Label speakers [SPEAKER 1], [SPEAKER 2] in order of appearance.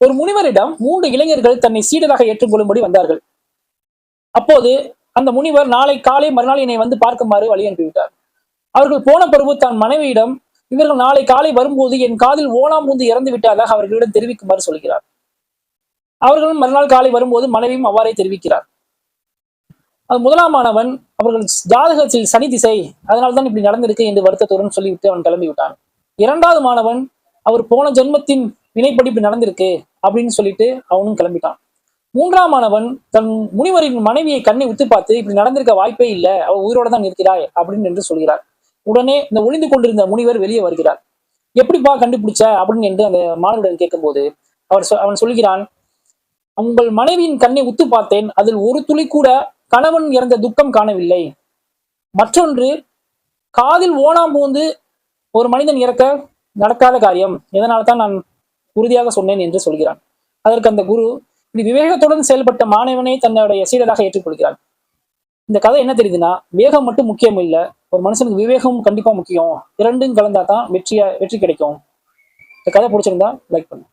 [SPEAKER 1] ஒரு முனிவரிடம் மூன்று இளைஞர்கள் தன்னை சீடராக ஏற்றுக்கொள்ளும்படி வந்தார்கள். அப்போது அந்த முனிவர் நாளை காலை மறுநாள் என்னை வந்து பார்க்குமாறு வழி அனுப்பிவிட்டார் அவர்கள் போன பிறகு தன் மனைவியிடம் இவர்கள் நாளை காலை வரும்போது என் காதில் ஓனாம் இறந்து விட்டதாக அவர்களிடம் தெரிவிக்குமாறு சொல்கிறார். அவர்களும் மறுநாள் காலை வரும்போது மனைவியும் அவ்வாறே தெரிவிக்கிறார். அது முதலாமானவன் அவர்கள் ஜாதகத்தில் சனி திசை அதனால்தான் இப்படி நடந்திருக்கு என்று வருத்தத்துடன் சொல்லிவிட்டு அவன் கிளம்பி விட்டான் இரண்டாவது மாணவன் அவர் போன ஜென்மத்தின் வினைப்படி இப்படி நடந்திருக்கு அப்படின்னு சொல்லிட்டு அவனும் கிளம்பிட்டான். மூன்றாம் மாணவன் தன் முனிவரின் மனைவியை கண்ணை உத்து பார்த்து இப்படி நடந்திருக்க வாய்ப்பே இல்லை. அவள் உயிரோட தான் இருக்கிறாய் அப்படின்னு என்று சொல்கிறார். உடனே இந்த ஒளிந்து கொண்டிருந்த முனிவர் வெளியே வருகிறார். எப்படிப்பா கண்டுபிடிச்ச? அப்படின்னு என்று அந்த மாணவரிடம் கேட்கும்போது அவர் அவன் சொல்கிறான் உங்கள் மனைவியின் கண்ணை உத்து பார்த்தேன். அதில் ஒரு துளி கூட கணவன் இறந்த துக்கம் காணவில்லை. மற்றொன்று காதில் ஓனாம் பூந்து ஒரு மனிதன் இறக்க நடக்காத காரியம். இதனால தான் நான் உறுதியாக சொன்னேன் என்று சொல்கிறான். அதற்கு அந்த குரு இப்படி விவேகத்துடன் செயல்பட்ட மாணவனை தன்னுடைய சீடராக ஏற்றுக்கொள்கிறான். இந்த கதை என்ன தெரியுதுன்னா வேகம் மட்டும் முக்கியம் இல்லை ஒரு மனுஷனுக்கு விவேகம் கண்டிப்பா முக்கியம். இரண்டும் கலந்தா தான் வெற்றியா வெற்றி கிடைக்கும். இந்த கதை பிடிச்சிருந்தா லைக் பண்ணு